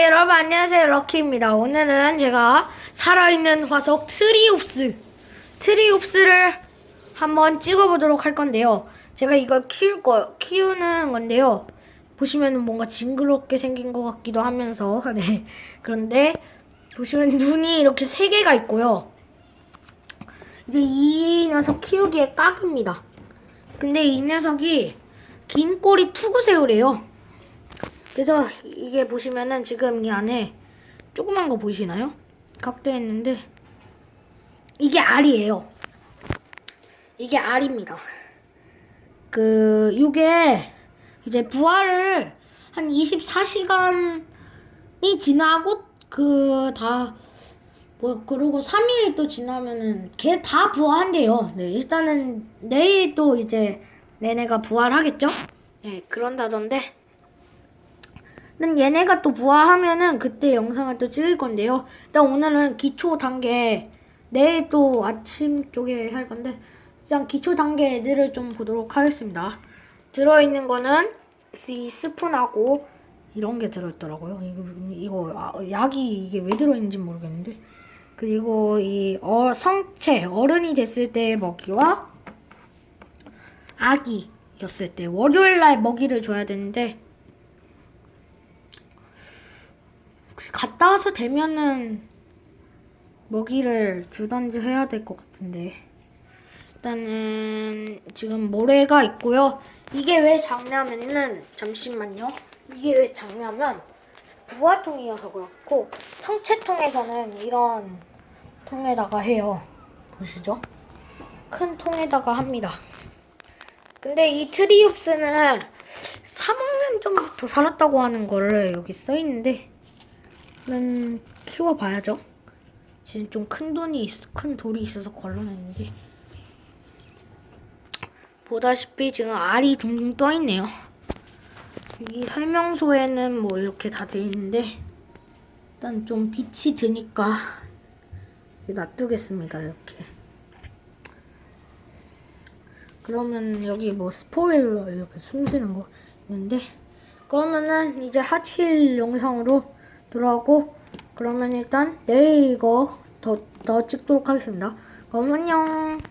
네, 여러분 안녕하세요. 럭키입니다. 오늘은 제가 살아있는 화석 트리옵스 트리옵스를 한번 찍어보도록 할 건데요. 제가 이걸 키울 거 키우는 건데요. 보시면 뭔가 징그럽게 생긴 것 같기도 하면서 네. 그런데 보시면 눈이 이렇게 세 개가 있고요. 이제 이 녀석 키우기에 딱입니다. 근데 이 녀석이 긴 꼬리 투구새우래요 그래서 이게 보시면은 지금 이 안에 조그만 거 보이시나요? 각도했는데 이게 알이에요. 이게 알입니다. 그 이게 이제 부화를 한 24시간이 지나고 그 다 뭐 그리고 3일이 또 지나면은 걔 다 부화한대요. 네, 일단은 내일 또 이제 내내가 부화를 하겠죠? 네, 그런다던데 는 얘네가 또 부화하면은 그때 영상을 또 찍을 건데요. 일단 오늘은 기초 단계 내일 또 아침 쪽에 할 건데 일단 기초 단계 애들을 좀 보도록 하겠습니다. 들어있는 거는 이 스푼하고 이런 게 들어있더라고요. 이거 이거 아, 약이 이게 왜 들어있는지 모르겠는데 그리고 이 어, 성체 어른이 됐을 때의 먹이와 아기였을 때 월요일 날 먹이를 줘야 되는데 혹시 갔다 와서 되면은 먹이를 주던지 해야 될 것 같은데. 일단은 지금 모래가 있고요. 이게 왜 작냐면은 잠시만요. 이게 왜 작냐면 부화통이어서 그렇고 성체통에서는 이런 통에다가 해요. 보시죠. 큰 통에다가 합니다. 근데 이 트리옵스는 3학년 전부터 살았다고 하는 거를 여기 써 있는데 는 키워봐야죠. 지금 좀 큰 돈이 있, 큰 돌이 있어서 걸러냈는데 보다시피 지금 알이 둥둥 떠 있네요. 여기 설명서에는 뭐 이렇게 다 돼 있는데 일단 좀 빛이 드니까 놔두겠습니다 이렇게. 그러면 여기 뭐 스포일러 이렇게 숨쉬는 거 있는데 그러면은 이제 하칠 영상으로 돌아오고 그러면 일단 내일 이거 더, 더 찍도록 하겠습니다. 그럼 안녕.